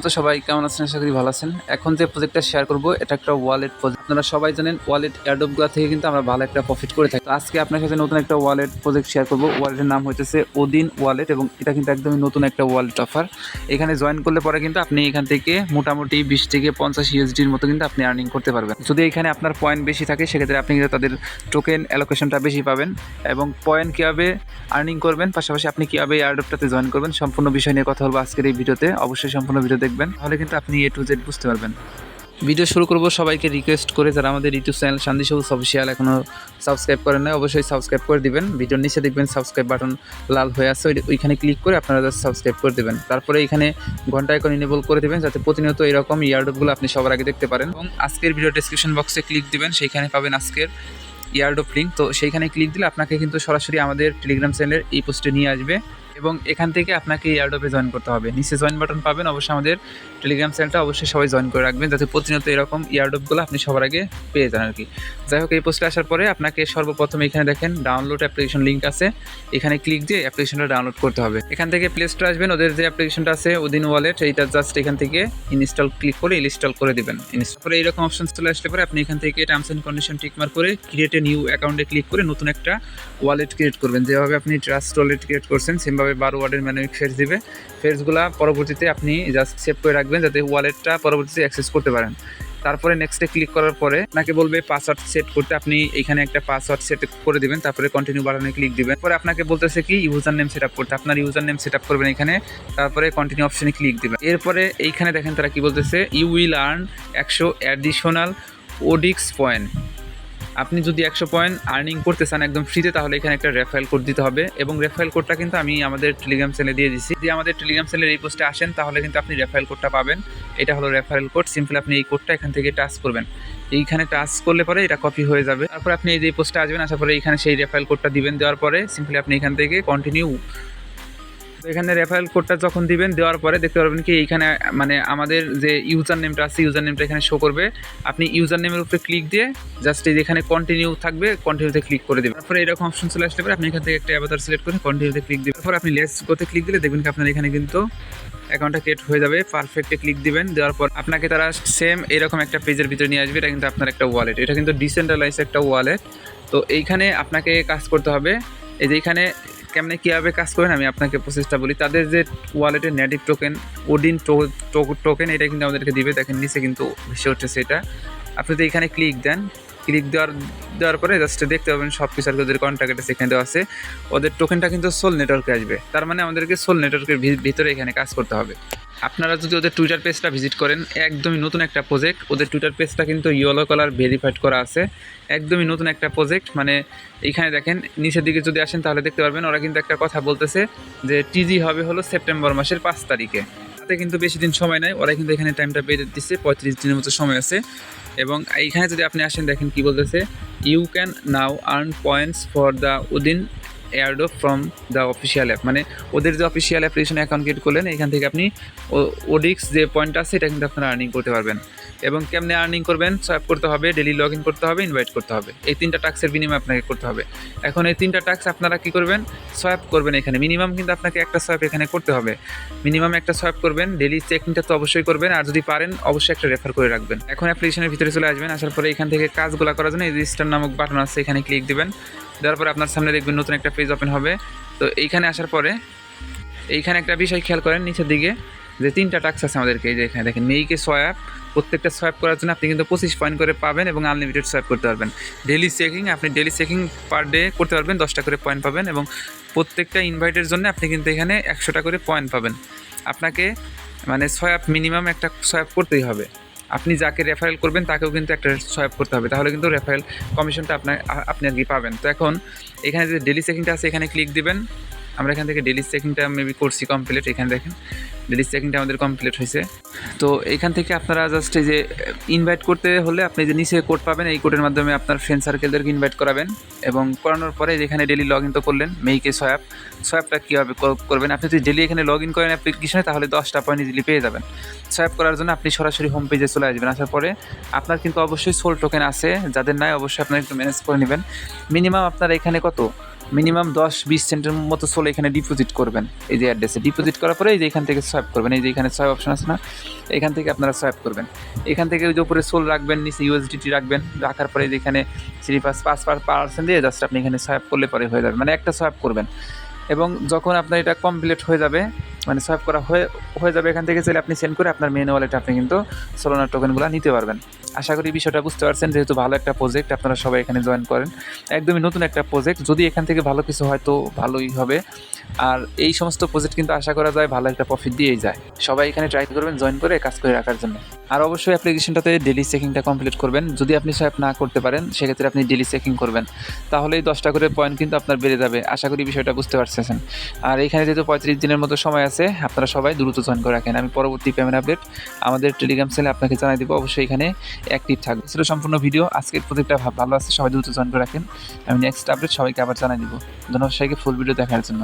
তো সবাই কেমন আছেন? আশা করি ভালো আছেন। এখন যে প্রজেক্টটা শেয়ার করব, এটা একটা ওয়ালেট প্রজেক্ট আপনারা সবাই জানেন ওয়ালেট এয়ারডপগুলো থেকে কিন্তু আমরা ভালো একটা প্রফিট করে থাকি। আজকে আপনার সাথে নতুন একটা ওয়ালেট প্রজেক্ট শেয়ার করব। ওয়ালেটের নাম হইতেছে ওদিন ওয়ালেট এবং এটা কিন্তু একদমই নতুন একটা ওয়ালেট অফার এখানে জয়েন করলে পরে কিন্তু আপনি এখান থেকে মোটামুটি বিশ থেকে পঞ্চাশ ইউএসডির মতো কিন্তু আপনি আর্নিং করতে পারবেন। যদি এখানে আপনার পয়েন্ট বেশি থাকে, সেক্ষেত্রে আপনি কিন্তু তাদের টোকেন অ্যালোকেশনটা বেশি পাবেন এবং পয়েন্ট কীভাবে আর্নিং করবেন, পাশাপাশি আপনি কীভাবে এয়ারডপটাতে জয়েন করবেন, সম্পূর্ণ বিষয় নিয়ে কথা বলব আজকের এই ভিডিওতে। অবশ্যই সম্পূর্ণ ভিডিও দেখবেন, তাহলে কিন্তু আপনি এ টু জেড বুঝতে পারবেন। ভিডিও শুরু করব সবাইকে রিকোয়েস্ট করে যারা আমাদের ইউটিউব চ্যানেল শান্তি সবুজ অফিসিয়াল এখনও সাবস্ক্রাইব করেন না অবশ্যই সাবস্ক্রাইব করে দিবেন। ভিডিওর নিচে দেখবেন সাবস্ক্রাইব বাটন লাল হয়ে আছে ওইখানে ক্লিক করে আপনারা সাবস্ক্রাইব করে দেবেন। তারপরে এখানে ঘণ্টা আইকন ইনেবল করে দেবেন, যাতে প্রতিনিয়ত এরকম ইয়ারডপগুলো আপনি সবার আগে দেখতে পারেন। এবং আজকের ভিডিও ডেসক্রিপশন বক্সে ক্লিক দিবেন, সেইখানে পাবেন আজকের ইয়ারডপ লিঙ্ক তো সেইখানে ক্লিক দিলে আপনাকে কিন্তু সরাসরি আমাদের টেলিগ্রাম চ্যানেলের এই পোস্টে নিয়ে আসবে। এবং এখান থেকে আপনাকে ইয়ারডপে জয়েন করতে হবে। নিচে জয়েন বাটন পাবেন, অবশ্যই আমাদের টেলিগ্রাম চ্যানেলটা অবশ্যই সবাই জয়েন করে রাখবেন, যাতে প্রতিনিয়ত এরকম ইয়ারডপগুলো আপনি সবার আগে পেয়ে যান আর কি যাই হোক, এই পোস্টে আসার পরে আপনাকে সর্বপ্রথম এখানে দেখেন ডাউনলোড অ্যাপ্লিকেশন লিঙ্ক আছে। এখানে ক্লিক দিয়ে অ্যাপ্লিকেশনটা ডাউনলোড করতে হবে। এখান থেকে প্লে স্টোরে আসবেন, ওদের যে অ্যাপ্লিকেশনটা আছে ওদিন ওয়ালেট এইটা জাস্ট এখান থেকে ইনস্টল ক্লিক করে ইনস্টল করে দেবেন। ইনস্টল করে এইরকম অপশন চলে আসলে পরে আপনি এখান থেকে terms and condition tick mark করে ক্রিয়েট এ নিউ অ্যাকাউন্টে ক্লিক করে নতুন একটা ওয়ালেট ক্রিয়েট করবেন। যেভাবে আপনি ট্রাস্ট ওয়ালেট ক্রিয়েট করছেন সেমভাবে বারো ওয়ার্ডের ম্যানুয়াল ফেস দিবে। ফেসগুলা পরবর্তীতে আপনি জাস্ট সেভ করে রাখবেন যাতে ওয়ালেটটা পরবর্তীতে অ্যাক্সেস করতে পারেন। তারপরে নেক্সটে ক্লিক করার পরে আপনাকে বলবে পাসওয়ার্ড সেট করতে। আপনি এখানে একটা পাসওয়ার্ড সেট করে দিবেন, তারপরে কন্টিনিউ বাটনে ক্লিক দিবেন। পরে আপনাকে বলতেছে কি ইউজার নেম সেট আপ করতে। আপনার ইউজার নেম সেট আপ করবেন এখানে, তারপরে কন্টিনিউ অপশনে ক্লিক দিবেন। এরপরে এইখানে দেখেন তারা কি বলতেছে ইউ উইল আর্ন একশো অ্যাডিশনাল ওডিক্স পয়েন্ট আপনি যদি একশো পয়েন্ট আর্নিং করতে চান একদম ফ্রিতে তাহলে এখানে একটা রেফারেল কোড দিতে হবে। এবং রেফারেল কোডটা কিন্তু আমি আমাদের টেলিগ্রাম চ্যানেলে দিয়ে দিচ্ছি যদি আমাদের টেলিগ্রাম চ্যানেলের এই পোস্টে আসেন, তাহলে কিন্তু আপনি রেফারেল কোডটা পাবেন। এটা হলো রেফারেল কোড সিম্পল আপনি এই কোডটা এখান থেকে টাচ করবেন। এইখানে টাচ করলে পরে এটা কপি হয়ে যাবে। তারপর আপনি এই যে পোস্টে আসবেন আসার পরে এখানে সেই রেফারেল কোডটা দিবেন। দেওয়ার পরে সিম্পলি আপনি এখান থেকে কন্টিনিউ এখানে রেফারেল কোডটা যখন দিবেন, দেওয়ার পরে দেখতে পারবেন কি এইখানে মানে আমাদের যে ইউজার নেমটা আছে ইউজার নেমটা এখানে শো করবে। আপনি ইউজার নেমের উপরে ক্লিক দিয়ে জাস্ট এই যেখানে কন্টিনিউ থাকবে কন্টিনিউতে ক্লিক করে দেবেন। তারপরে এরকম অপশন চলে আসলে পরে, আপনি এখান থেকে একটা অ্যাভাতার সিলেক্ট করে কন্টিনিউতে ক্লিক দিবেন। তারপর আপনি লেস গোতে ক্লিক দিলে দেখবেন কি আপনার এখানে কিন্তু অ্যাকাউন্টটা ক্রিয়েট হয়ে যাবে পারফেক্টে ক্লিক দিবেন, দেওয়ার পর আপনাকে তারা সেম এরকম একটা পেজের ভিতরে নিয়ে আসবে, এটা কিন্তু আপনার একটা ওয়ালেট এটা কিন্তু ডিসেন্ট্রালাইজ একটা ওয়ালেট তো এইখানে আপনাকে কাজ করতে হবে, এই যে এইখানে কেমনে কীভাবে কাজ করেন আমি আপনাকে প্রসেসটা বলি। তাদের যে ওয়ালেটের নেটিভ টোকেন ওডিন টোকেন এটা কিন্তু আমাদেরকে দিবে। দেখেন নিচে কিন্তু ভেসে উঠেছে এটা। আপনি তো এখানে ক্লিক দেন ক্লিক দেওয়ার দেওয়ার পরে জাস্ট দেখতে পাবেন সব কিছু আর ওদের কন্ট্যাক্ট সেখানে দেওয়া আছে। ওদের টোকেনটা কিন্তু সোল নেটওয়ার্কে আসবে। তার মানে আমাদেরকে সোল নেটওয়ার্কের ভিতরে এখানে কাজ করতে হবে। আপনারা যদি ওদের টুইটার পেজটা ভিজিট করেন, একদমই নতুন একটা প্রজেক্ট ওদের টুইটার পেজটা কিন্তু ইয়েলো কালার ভেরিফাইড করা আছে। একদমই নতুন একটা প্রজেক্ট মানে এইখানে দেখেন, নিচের দিকে যদি আসেন তাহলে দেখতে পারবেন, ওরা কিন্তু একটা কথা বলতেছে যে টিজি হবে হলো সেপ্টেম্বর মাসের পাঁচ তারিখে। তাতে কিন্তু বেশি দিন সময় নাই ওরা কিন্তু এখানে টাইমটা বেড়ে দিচ্ছে, পঁয়ত্রিশ দিনের মতো সময় আছে। এবং এইখানে যদি আপনি আসেন, দেখেন কি বলতেছে you can now earn points for the Odin airdrop from the official app মানে ওদের যে অফিসিয়াল অ্যাপ্লিকেশন অ্যাকাউন্ট ক্রিয়েট করলেন, এখান থেকে আপনি ওডিক্স যে পয়েন্ট আছে এটা কিন্তু আপনারা আর্নিং করতে পারবেন। এবং কেমনে আর্নিং করবেন সোয়াপ করতে হবে ডেলি লগ ইন করতে হবে ইনভাইট করতে হবে। এই তিনটা টাক্সের বিনিময়ে আপনাকে করতে হবে। এখন এই তিনটা টাক্স আপনারা কী করবেন? সোয়াপ করবেন এখানে। মিনিমাম কিন্তু আপনাকে একটা সোয়াপ এখানে করতে হবে। মিনিমাম একটা সোয়াপ করবেন। ডেলি চেকিংটা তো অবশ্যই করবেন। আর যদি পারেন, অবশ্যই একটা রেফার করে রাখবেন। এখন অ্যাপ্লিকেশনের ভিতরে চলে আসবেন। আসার পরে এখান থেকে কাজগুলো করার জন্য এই রেজিস্টার নামক বাটন আছে, এখানে ক্লিক দিবেন। দেওয়ার পরে আপনার সামনে দেখবেন নতুন একটা পেজ ওপেন হবে। তো এইখানে আসার পরে এইখানে একটা বিষয় খেয়াল করেন নিচের দিকে, যে তিনটা টাক্স আছে আমাদেরকে। এই যে এখানে দেখেন মেইকে সোয়াপ প্রত্যেকটা সোয়াপ করার জন্য আপনি কিন্তু পঁচিশ পয়েন্ট করে পাবেন এবং আনলিমিটেড সোয়াপ করতে পারবেন। ডেলি চেকিং আপনি ডেলি চেকিং পার ডে করতে পারবেন, দশটা করে পয়েন্ট পাবেন এবং প্রত্যেকটা ইনভাইটের জন্য আপনি কিন্তু এখানে একশোটা করে পয়েন্ট পাবেন। আপনাকে মানে সোয়াপ মিনিমাম একটা সোয়াপ করতেই হবে। আপনি যাকে রেফারেল করবেন, তাকেও কিন্তু একটা সোয়াইপ করতে হবে। তাহলে কিন্তু রেফারেল কমিশনটা আপনার আপনি আর কি পাবেন। তো এখন এখানে যে ডেলি চেকিংটা আছে, এখানে ক্লিক দিবেন। আমরা এখান থেকে ডেলি চেকিংটা মেবি করছি কমপ্লিট এখানে দেখেন। ডেলি চেকিংটা আমাদের কমপ্লিট হয়েছে। তো এখান থেকে আপনারা জাস্ট এই যে ইনভাইট করতে হলে আপনি যে নিচে কোড পাবেন, এই কোডের মাধ্যমে আপনার ফ্রেন্ড সার্কেলদেরকে ইনভাইট করাবেন। এবং করানোর পরে যেখানে ডেলি লগ ইন তো করলেন মেইকে সোয়াপ সোয়াপটা কীভাবে করবেন? আপনি যদি ডেলি এখানে লগ ইন করেন অ্যাপ্লিকেশনে তাহলে দশটা পয়েন্ট ইজিলি পেয়ে যাবেন। সোয়াপ করার জন্য আপনি সরাসরি হোম পেজে চলে আসবেন। আসার পরে আপনার কিন্তু অবশ্যই সোল টোকেন আছে। যাদের নাই, অবশ্যই আপনার একটু ম্যানেজ করে নেবেন। মিনিমাম আপনার এখানে কত? মিনিমাম দশ বিশ সেন্টের মতো সোল এখানে ডিপোজিট করবেন। এই যে অ্যাড্রেসে ডিপোজিট করার পরে এই যে এখান থেকে সোয়াইপ করবেন। এই যে এখানে সোয়াইপ অপশন আছে না? এখান থেকে আপনারা সোয়াইপ করবেন। এখান থেকে ওই যে উপরে সোল রাখবেন, নিচে ইউএসডিটি রাখবেন। রাখার পরে এই যে এখানে থ্রি পাঁচ পাঁচ পার্সেন্ট দিয়ে জাস্ট আপনি এখানে সোয়াইপ করলে পরে হয়ে যাবে। মানে একটা সোয়াইপ করবেন। এবং যখন আপনার এটা কমপ্লিট হয়ে যাবে মানে সোয়াইপ করা হয়ে হয়ে যাবে এখান থেকে চাইলে আপনি সেন্ড করে আপনার মেন ওয়ালেটে আপনি কিন্তু সোলোনার টোকেনগুলো নিতে পারবেন। আশা করি বিষয়টা বুঝতে পারছেন, যেহেতু ভালো একটা প্রজেক্ট আপনারা সবাই এখানে জয়েন করেন। একদমই নতুন একটা প্রজেক্ট যদি এখান থেকে ভালো কিছু হয় তো ভালোই হবে। আর এই সমস্ত প্রজেক্ট কিন্তু আশা করা যায় ভালো একটা প্রফিট দিয়েই যায়। সবাই এখানে ট্রাই করবেন জয়েন করে কাজ করে রাখার জন্য। আর অবশ্যই অ্যাপ্লিকেশনটাতে ডেলি চেকিংটা কমপ্লিট করবেন। যদি আপনি সোয়াইপ না করতে পারেন, সেক্ষেত্রে আপনি ডেলি চেকিং করবেন। তাহলেই দশটা করে পয়েন্ট কিন্তু আপনার বেড়ে যাবে। আশা করি বিষয়টা বুঝতে পারছেন। আর এখানে যেহেতু পঁয়ত্রিশ দিনের মতো সময় আছে, আপনারা সবাই দ্রুত জয়েন করে রাখেন। আমি পরবর্তী পেমেন্ট আপডেট আমাদের টেলিগ্রাম সেলে আপনাকে জানাই দেবো। অবশ্যই এখানে অ্যাক্টিভ থাকবে। ছিল সম্পূর্ণ ভিডিও, আজকের প্রতিটা ভালো আছে, সবাই দ্রুত জয়েন করে রাখেন। আমি নেক্সট আপডেট সবাইকে আবার জানাই দিব। ধন্যবাদ সবাইকে ফুল ভিডিও দেখার জন্য।